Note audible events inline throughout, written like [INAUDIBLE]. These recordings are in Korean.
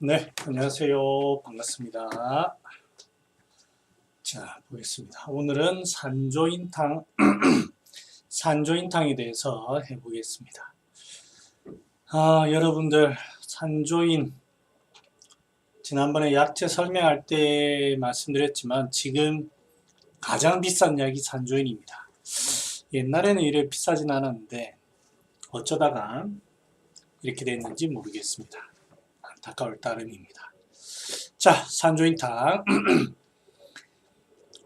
네, 안녕하세요. 반갑습니다. 자, 보겠습니다. 오늘은 산조인탕, [CLEARS THROAT] 산조인탕에 대해서 해보겠습니다. 아, 여러분들, 산조인, 지난번에 야채 설명할 때 말씀드렸지만, 지금 가장 비싼 약이 산조인입니다. 옛날에는 이래 비싸진 않았는데, 어쩌다가 이렇게 됐는지 모르겠습니다. 안타까울 따름입니다. 자, 산조인탕. [CLEARS THROAT]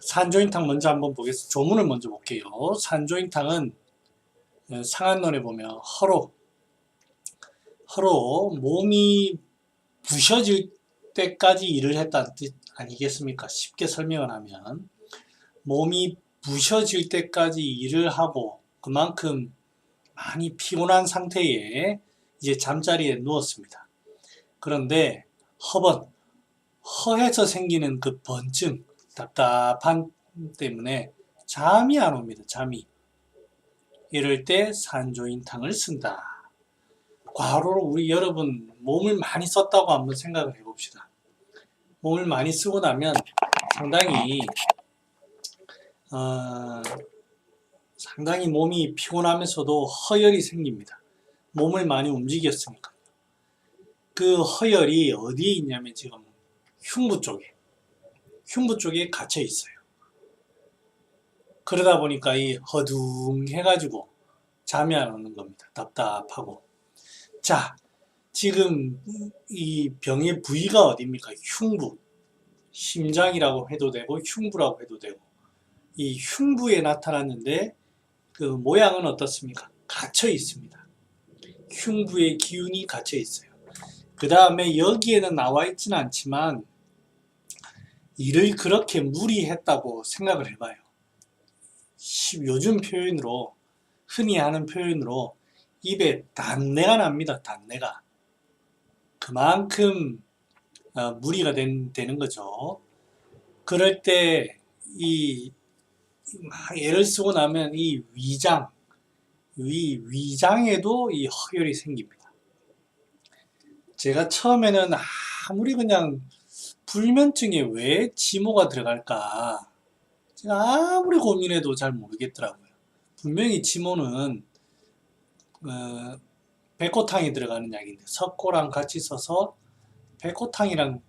산조인탕 먼저 한번 보겠습니다. 조문을 먼저 볼게요. 산조인탕은 어, 상한론에 보면 허로, 허로 몸이 부셔질 때까지 일을 했다는 뜻 아니겠습니까? 쉽게 설명을 하면 몸이 부셔질 때까지 일을 하고 그만큼 많이 피곤한 상태에 이제 잠자리에 누웠습니다. 그런데 허번, 허해서 생기는 그 번증, 답답한 때문에 잠이 안 옵니다. 잠이. 이럴 때 산조인탕을 쓴다. 과로로 우리 여러분 몸을 많이 썼다고 한번 생각을 해봅시다. 몸을 많이 쓰고 나면 상당히 어, 상당히 몸이 피곤하면서도 허열이 생깁니다. 몸을 많이 움직였으니까. 그 허열이 어디에 있냐면 지금 흉부 쪽에, 흉부 쪽에 갇혀 있어요. 그러다 보니까 이 허둥해 가지고 잠이 안 오는 겁니다. 답답하고. 자, 지금 이 병의 부위가 어디입니까? 흉부. 심장이라고 해도 되고 흉부라고 해도 되고 이 흉부에 나타났는데 그 모양은 어떻습니까? 갇혀 있습니다. 흉부의 기운이 갇혀 있어요. 그 다음에 여기에는 나와 있지는 않지만 일을 그렇게 무리했다고 생각을 해봐요. 요즘 표현으로 흔히 하는 표현으로 입에 단내가 납니다. 단내가 그만큼 어, 무리가 된, 되는 거죠. 그럴 때 이 애를 쓰고 나면 이 위장 위 위장에도 이 허혈이 생깁니다. 제가 처음에는 아무리 그냥 불면증에 왜 지모가 들어갈까 제가 아무리 고민해도 잘 모르겠더라고요. 분명히 지모는 어, 백호탕에 들어가는 약인데 석고랑 같이 써서 백호탕이랑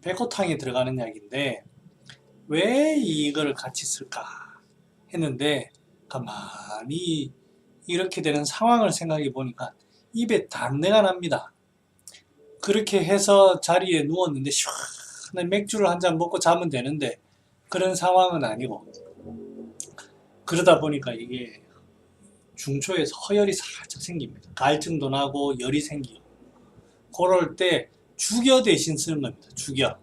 백호탕에 들어가는 약인데 왜 이걸 같이 쓸까 했는데 가만히 이렇게 되는 상황을 생각해 보니까 입에 단내가 납니다. 그렇게 해서 자리에 누웠는데 시원한 맥주를 한 잔 먹고 자면 되는데 그런 상황은 아니고 그러다 보니까 이게 중초에서 허열이 살짝 생깁니다. 갈증도 나고 열이 생기고 그럴 때 죽여 대신 쓰는 겁니다. 죽여.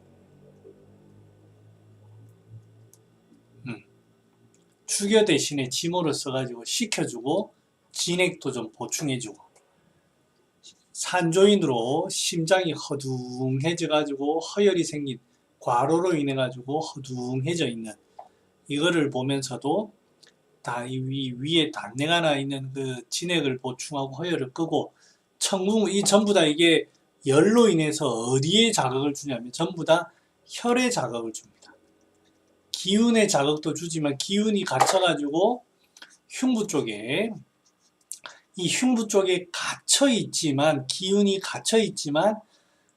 음. 죽여 대신에 지모를 써가지고 식혀주고 진액도 좀 보충해주고 산조인으로 심장이 허둥해져 가지고 허열이 생긴 과로로 인해 가지고 허둥해져 있는 이거를 보면서도 다이 위에 단내가 나 있는 그 진액을 보충하고 허열을 끄고 천궁 이 전부 다 이게 열로 인해서 어디에 자극을 주냐면 전부 다 혈에 자극을 줍니다. 기운의 자극도 주지만 기운이 갇혀가지고 흉부 쪽에 이 흉부 쪽에 갇혀 있지만 기운이 갇혀 있지만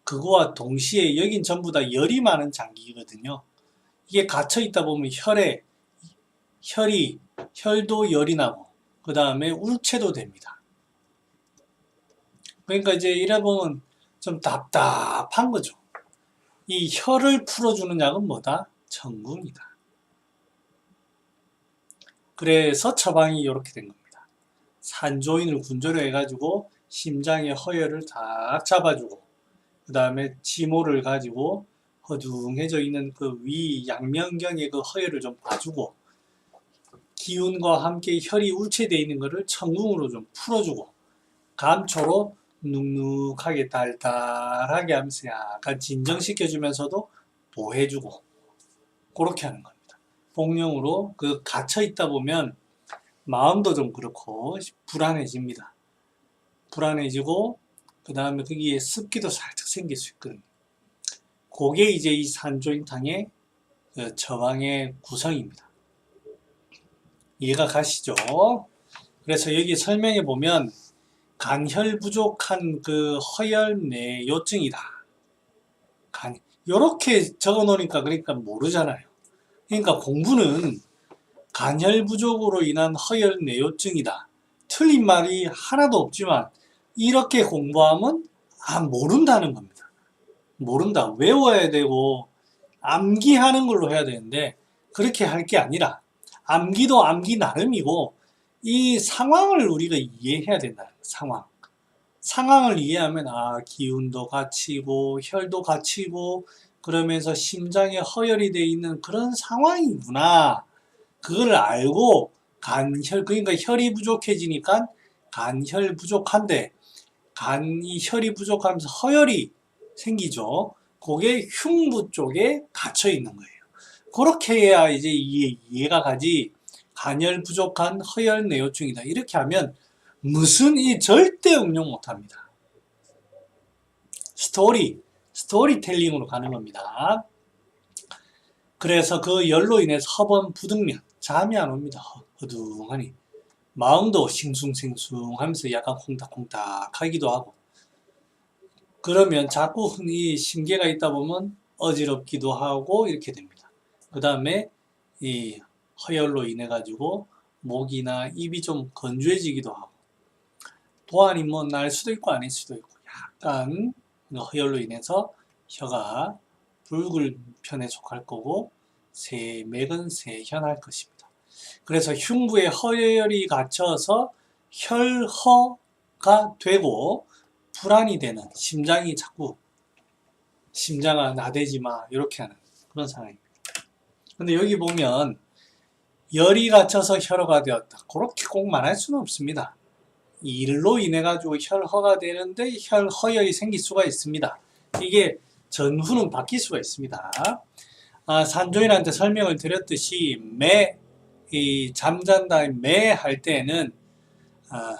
그거와 동시에 여긴 전부 다 열이 많은 장기거든요. 이게 갇혀 있다 보면 혈에 혈이 혈도 열이 나고 그 다음에 울체도 됩니다. 그러니까 이제 이래 보면 좀 답답한 거죠. 이 혈을 풀어주는 약은 뭐다? 천궁이다. 그래서 처방이 이렇게 된 겁니다. 산조인을 군조로 해가지고 심장의 허혈을 딱 잡아주고 그 다음에 지모를 가지고 허둥해져 있는 그 위 양면경의 그 허혈을 좀 봐주고 기운과 함께 혈이 울체되어 있는 것을 천궁으로 좀 풀어주고 감초로 눅눅하게 달달하게 하면서 약간 진정시켜주면서도 보해주고 그렇게 하는 겁니다. 복령으로 그 갇혀 있다 보면 마음도 좀 그렇고 불안해집니다. 불안해지고 그 다음에 거기에 습기도 살짝 생길 수 있거든요. 그게 이제 이 산조인탕의 그 저방의 구성입니다. 이해가 가시죠? 그래서 여기 설명해 보면 간혈 부족한 그 허혈 뇌요증이다. 간 요렇게 적어 놓으니까 그러니까 모르잖아요. 그러니까 공부는 간혈 부족으로 인한 허혈 뇌요증이다. 틀린 말이 하나도 없지만 이렇게 공부하면 아 모른다는 겁니다. 모른다. 외워야 되고 암기하는 걸로 해야 되는데 그렇게 할 게 아니라 암기도 암기 나름이고 이 상황을 우리가 이해해야 된다. 상황. 상황을 이해하면 아 기운도 갖추고 혈도 갖추고 그러면서 심장에 허혈이 돼 있는 그런 상황이구나. 그걸 알고 간혈 그러니까 혈이 부족해지니까 간혈 부족한데 간이 혈이 부족하면서 허혈이 생기죠. 그게 흉부 쪽에 갇혀 있는 거예요. 그렇게 해야 이제 이해, 이해가 가지 간혈 부족한 허혈 뇌요증이다. 이렇게 하면 무슨 이 절대 응용 못 합니다. 스토리, 스토리텔링으로 가는 겁니다. 그래서 그 열로 인해서 허번 부득면 잠이 안 옵니다. 허- 허둥하니 마음도 싱숭생숭하면서 약간 콩닥콩닥 하기도 하고 그러면 자꾸 이 심계가 있다 보면 어지럽기도 하고 이렇게 됩니다. 그 다음에 이 허열로 인해 가지고 목이나 입이 좀 건조해지기도 하고 또한이 뭐날 수도 있고 아닐 수도 있고 약간 그 허열로 인해서 혀가 붉은 편에 속할 거고 세맥은 세현할 것입니다. 그래서 흉부에 허열이 갇혀서 혈허가 되고 불안이 되는 심장이 자꾸 심장아 나대지 마 이렇게 하는 그런 상황입니다. 근데 여기 보면 열이 갇혀서 혈허가 되었다. 그렇게 꼭 말할 수는 없습니다. 일로 인해 가지고 혈허가 되는데 혈허열이 생길 수가 있습니다. 이게 전후는 바뀔 수가 있습니다. 아, 산조인한테 설명을 드렸듯이 매, 이 잠잔다 매 할 때는 아,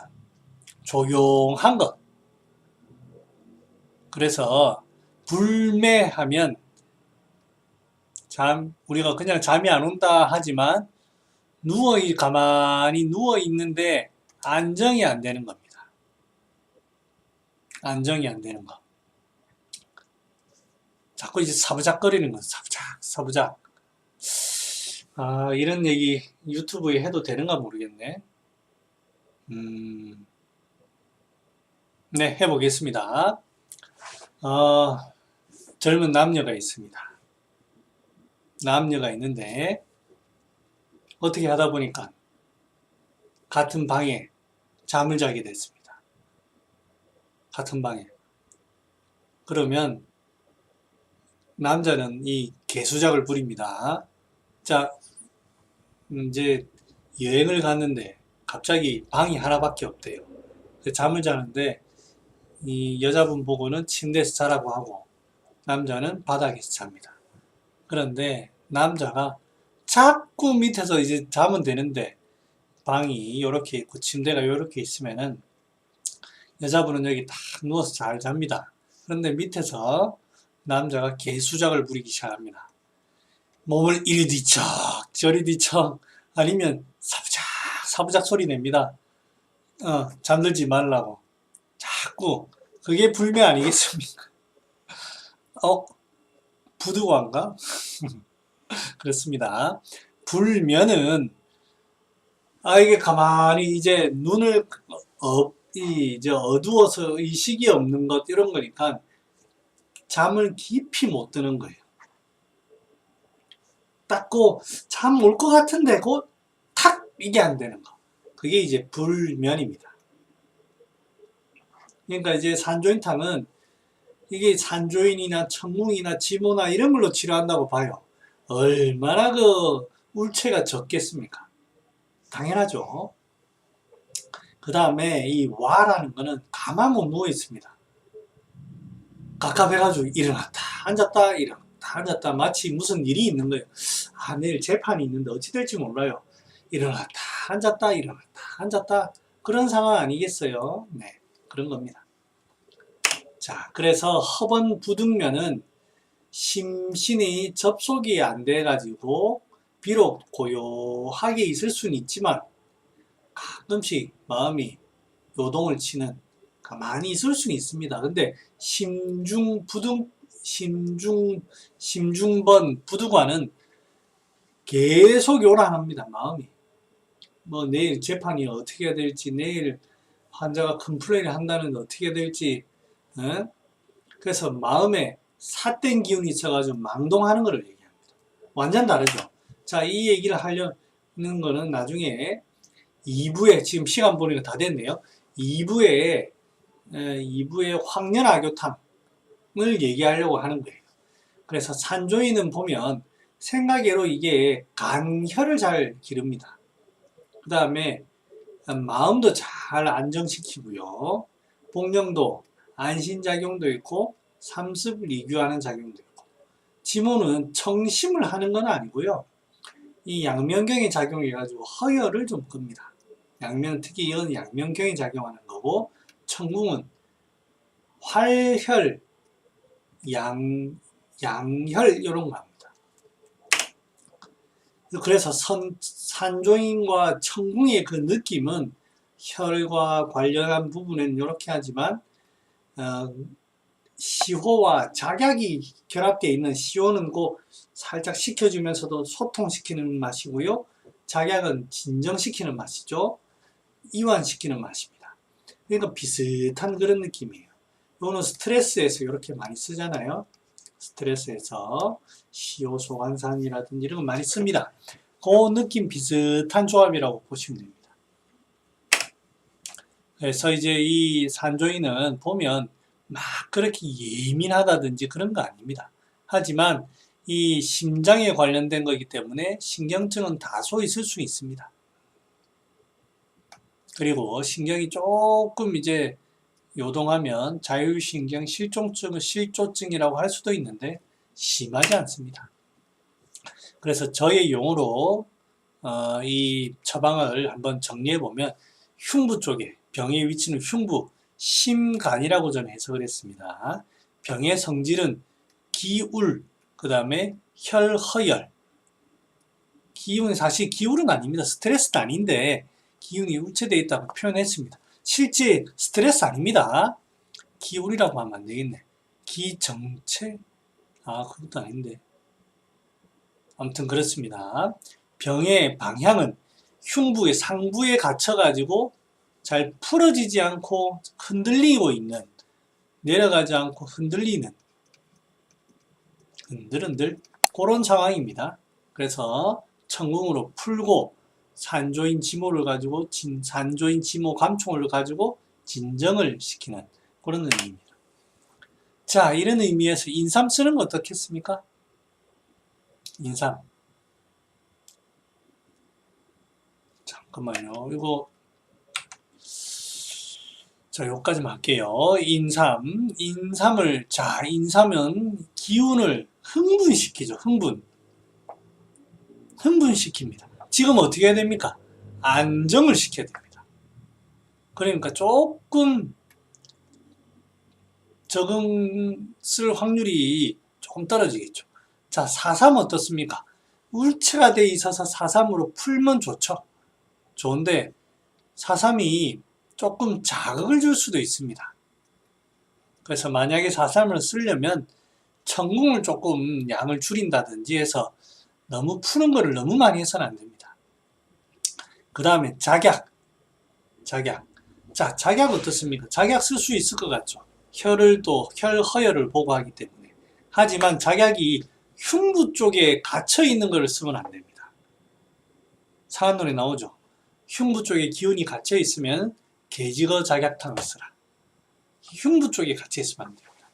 조용한 것. 그래서 불매하면 잠 우리가 그냥 잠이 안 온다 하지만 누워 있- 가만히 누워 있는데 안정이 안 되는 겁니다. 안정이 안 되는 거. 자꾸 이제 사부작거리는 거, 사부작, 사부작. 아, 이런 얘기 유튜브에 해도 되는가 모르겠네. 음, 네, 해보겠습니다. 어, 젊은 남녀가 있습니다. 남녀가 있는데, 어떻게 하다 보니까 같은 방에 잠을 자게 됐습니다. 같은 방에. 그러면 남자는 이 개수작을 부립니다. 자, 음, 이제 여행을 갔는데 갑자기 방이 하나밖에 없대요. 잠을 자는데 이 여자분 보고는 침대에서 자라고 하고 남자는 바닥에서 잡니다. 그런데 남자가 자꾸 밑에서 이제 자면 되는데 방이 이렇게 있고 침대가 이렇게 있으면은 여자분은 여기 딱 누워서 잘 잡니다. 그런데 밑에서 남자가 개수작을 부리기 시작합니다. 몸을 이리 뒤척 저리 뒤척 아니면 사부작 사부작 소리 냅니다. 어, 잠들지 말라고 자꾸 그게 불매 아니겠습니까? [LAUGHS] 어 부두관가? [LAUGHS] 그렇습니다. 불면은 아 이게 가만히 이제 눈을 어, 이 이제 어두워서 의식이 없는 것 이런 거니까 잠을 깊이 못 드는 거예요. 딱고 잠올것 같은데 곧 탁 이게 안 되는 거. 그게 이제 불면입니다. 그러니까 이제 산조인탕은 이게 산조인이나 천궁이나 지모나 이런 걸로 치료한다고 봐요. 얼마나 그 울체가 적겠습니까? 당연하죠. 그 다음에 이 와라는 거는 가만히 누워 있습니다. 갑갑해가지고 일어났다 앉았다 일어났다 앉았다 마치 무슨 일이 있는 거예요. 아 내일 재판이 있는데 어찌 될지 몰라요. 일어났다 앉았다 일어났다 앉았다 그런 상황 아니겠어요? 네 그런 겁니다. 자 그래서 허번 부득면은 심신이 접속이 안 돼 가지고 비록 고요하게 있을 수는 있지만 가끔씩 마음이 요동을 치는 가만히 있을 수는 있습니다. 근데 심중 부둥 심중 심중번 부두관은 계속 요란합니다. 마음이 뭐 내일 재판이 어떻게 될지 내일 환자가 컴플레인을 한다는 어떻게 될지 어? 그래서 마음에 삿된 기운이 있어가지고 망동하는 것을 얘기합니다. 완전 다르죠. 자, 이 얘기를 하려는 거는 나중에 2부에 지금 시간 보니까 다 됐네요. 2부에 2부에 황년악교탕 을 얘기하려고 하는 거예요. 그래서 산조이는 보면 생각외로 이게 간혈을 잘 기릅니다. 그 다음에 마음도 잘 안정시키고요. 복령도 안신작용도 있고 삼습을 이규하는 작용도 있고 지모는 청심을 하는 건 아니고요. 이 양면경에 작용해가지고 허혈을 좀 끕니다. 양면 특히 이건 양면경에 작용하는 거고 천궁은 활혈, 양, 양혈 이런 거 합니다. 그래서 선, 산조인과 천궁의 그 느낌은 혈과 관련한 부분은 이렇게 하지만 어, 시호와 작약이 결합되어 있는 시호는 꼭 살짝 식혀주면서도 소통시키는 맛이고요. 작약은 진정시키는 맛이죠. 이완시키는 맛입니다. 그러니까 비슷한 그런 느낌이에요. 이거는 스트레스에서 이렇게 많이 쓰잖아요. 스트레스에서 시호 소관산이라든지 이런 거 많이 씁니다. 그 느낌 비슷한 조합이라고 보시면 됩니다. 그래서 이제 이 산조이는 보면 막 그렇게 예민하다든지 그런 거 아닙니다. 하지만 이 심장에 관련된 거기 때문에 신경증은 다소 있을 수 있습니다. 그리고 신경이 조금 이제 요동하면 자율신경 실종증, 실조증이라고 할 수도 있는데 심하지 않습니다. 그래서 저의 용어로 어, 이 처방을 한번 정리해 보면 흉부 쪽에 병의 위치는 흉부, 심간이라고 저는 해석을 했습니다. 병의 성질은 기울, 그 다음에 혈허열. 기운이 사실 기울은 아닙니다. 스트레스도 아닌데 기운이 우체되어 있다고 표현했습니다. 실제 스트레스 아닙니다. 기울이라고 하면 안 되겠네. 기정체? 아, 그것도 아닌데. 아무튼 그렇습니다. 병의 방향은 흉부의 상부에 갇혀가지고 잘 풀어지지 않고 흔들리고 있는 내려가지 않고 흔들리는 흔들흔들 그런 상황입니다. 그래서 천궁으로 풀고 산조인 지모를 가지고 진, 산조인 지모 감총을 가지고 진정을 시키는 그런 의미입니다. 자 이런 의미에서 인삼 쓰는 거 어떻겠습니까? 인삼 잠깐만요. 이거 자, 여기까지만 할게요. 인삼. 인삼을, 자, 인삼은 기운을 흥분시키죠. 흥분. 흥분시킵니다. 지금 어떻게 해야 됩니까? 안정을 시켜야 됩니다. 그러니까 조금 적응 쓸 확률이 조금 떨어지겠죠. 자, 4.3 어떻습니까? 울체가 돼 있어서 4.3으로 풀면 좋죠. 좋은데, 4.3이 조금 자극을 줄 수도 있습니다. 그래서 만약에 4.3을 쓰려면 천궁을 조금 양을 줄인다든지 해서 너무 푸는 거를 너무 많이 해서는 안 됩니다. 그 다음에 작약. 작약. 자, 작약 어떻습니까? 작약 쓸 수 있을 것 같죠? 혈을 또, 혈 허혈을 보고하기 때문에. 하지만 작약이 흉부 쪽에 갇혀 있는 것을 쓰면 안 됩니다. 사한론에 나오죠. 흉부 쪽에 기운이 갇혀 있으면 개지거 작약탕을 쓰라. 흉부 쪽에 같이 있으면 안 됩니다.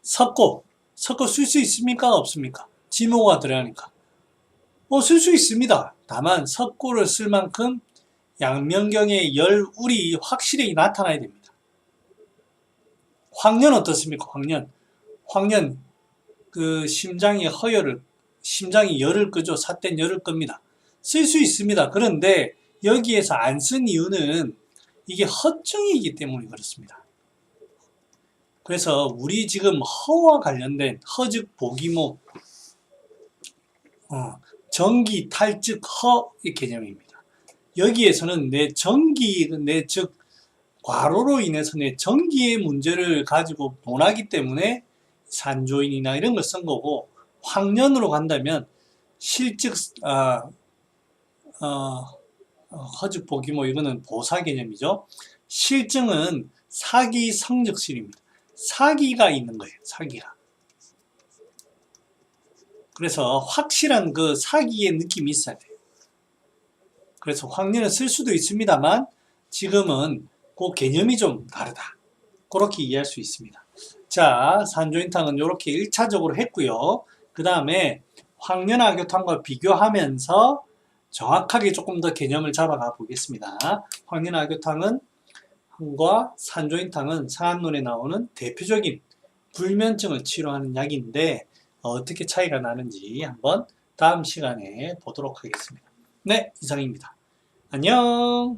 석고, 석고 쓸 수 있습니까? 없습니까? 지모가 들어가니까. 어, 쓸 수 있습니다. 다만 석고를 쓸 만큼 양면경의 열울이 확실히 나타나야 됩니다. 황년 어떻습니까? 황년. 황년, 그 심장의 허열을, 심장이 열을 끄죠. 삿된 열을 끕니다. 쓸 수 있습니다. 그런데 여기에서 안 쓴 이유는 이게 허증이기 때문에 그렇습니다. 그래서 우리 지금 허와 관련된 허즉 보기모 어, 전기 탈즉 허의 개념입니다. 여기에서는 내 전기 내 즉 과로로 인해서 내 전기의 문제를 가지고 논하기 때문에 산조인이나 이런 걸 쓴 거고 황년으로 간다면 실즉 아, 어, 어, 허즉 보기모 이거는 보사 개념이죠. 실증은 사기 성적실입니다. 사기가 있는 거예요. 사기가. 그래서 확실한 그 사기의 느낌이 있어야 돼요. 그래서 황년을 쓸 수도 있습니다만 지금은 그 개념이 좀 다르다. 그렇게 이해할 수 있습니다. 자, 산조인탕은 이렇게 1차적으로 했고요. 그 다음에 황년화교탕과 비교하면서 정확하게 조금 더 개념을 잡아가 보겠습니다. 황년화교탕은 항과 산조인탕은 상한론에 나오는 대표적인 불면증을 치료하는 약인데 어떻게 차이가 나는지 한번 다음 시간에 보도록 하겠습니다. 네, 이상입니다. 안녕!